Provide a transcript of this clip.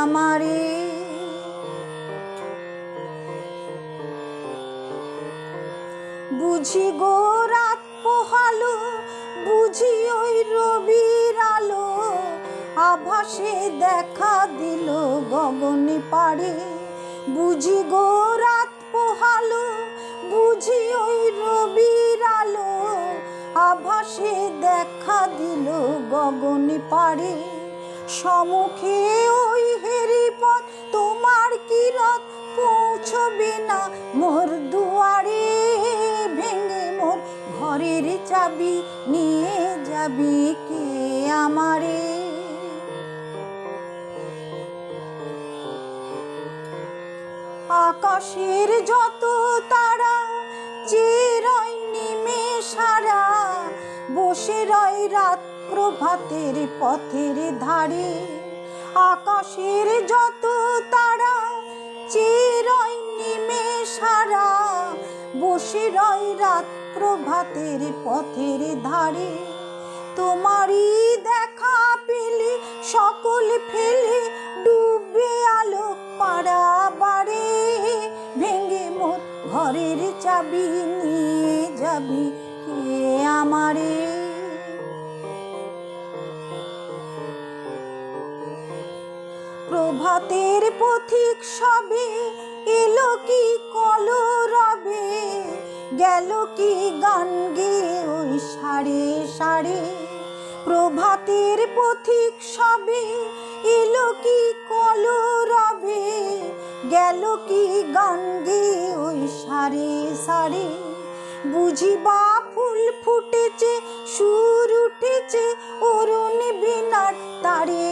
আমারে। বুঝি গো রাত পোহালো, বুঝি ওই রবির আলো, আভাসে দেখা দিল গগনে পারে বুঝি গো রাত পোহালো, বুঝি ওই রবির আলো, আভাসে দেখা দিল গগনে পারে সমুখে ওই হেরিপথ, তোমার কিরত পৌঁছবে না মোর দুয়ারে, ভেঙে মোর ঘরের চাবি। নিয়ে যাবি কে আমারে? আকাশের যত তারা চিরই নিমে সারা, বসে রয় রাত প্রভাতের পথের ধারে, আকাশের যত তারা, চিরই নিমে সারা বসে রয় রাত প্রভাতের পথের ধারে। তোমারই দেখা পেলে, সকল ফেলে, ডুবে আলো পাড়া বাড়ে। ভেঙে মোর ঘরের চাবি নিয়ে যাবি কে আমারে? প্রভাতের পথিক সবে, এলো কি কলো রবে গেল কি গান গেয়ে ওই সাড়ে সাড়ে? প্রভাতের পথিক সবে, এলো কি রবে গেল কি গান গেয়ে ওই সাড়ে সাড়ে? বুঝিবা ফুল ফুটেছে, সুর উঠেছে, অরুণ বিনার তারে